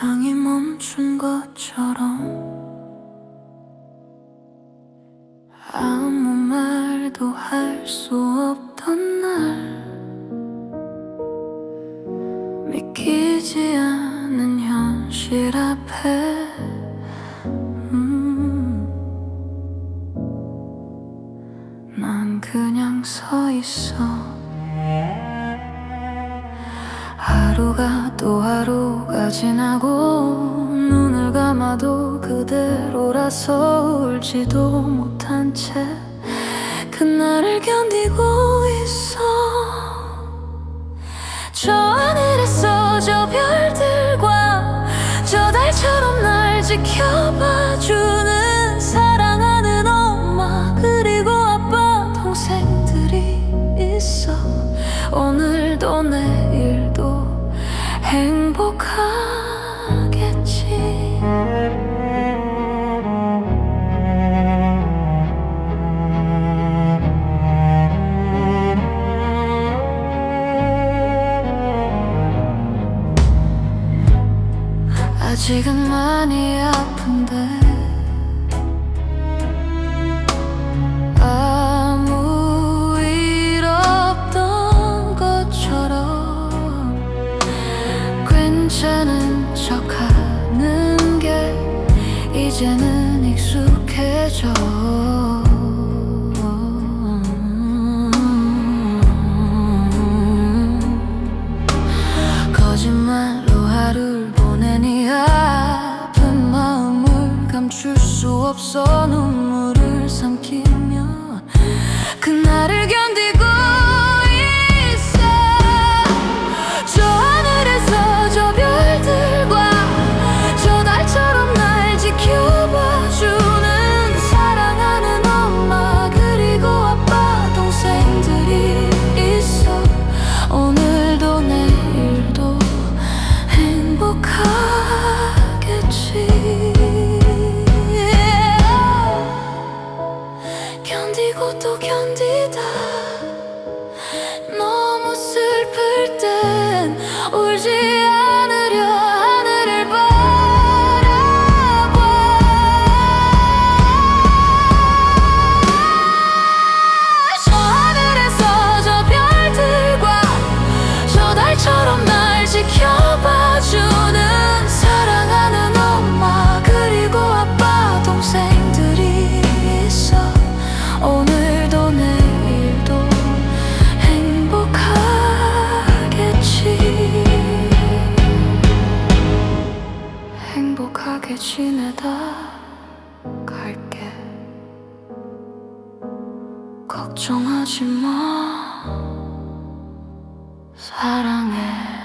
세상이 멈춘 것처럼 아무 말도 할 수 없던 날 믿기지 않는 현실 앞에. 음, 난 그냥 서 있어 하루가 또 하루가 지나고 눈을 감아도 그대로라서 울지도 못한 채 그날을 견디고 있어. 저 하늘에서 저 별들과 저 달처럼 날 지켜봐주 행복하겠지. 아직은 많이 아픈데 이제는 익숙해져. 거짓말로 하루를 보내니 아픈 마음을 감출 수 없어 눈물을 삼키며 그날을 견디고 또 견디다. 너무 슬플 땐 울지 행복하게 지내다 갈게. 걱정하지 마. 사랑해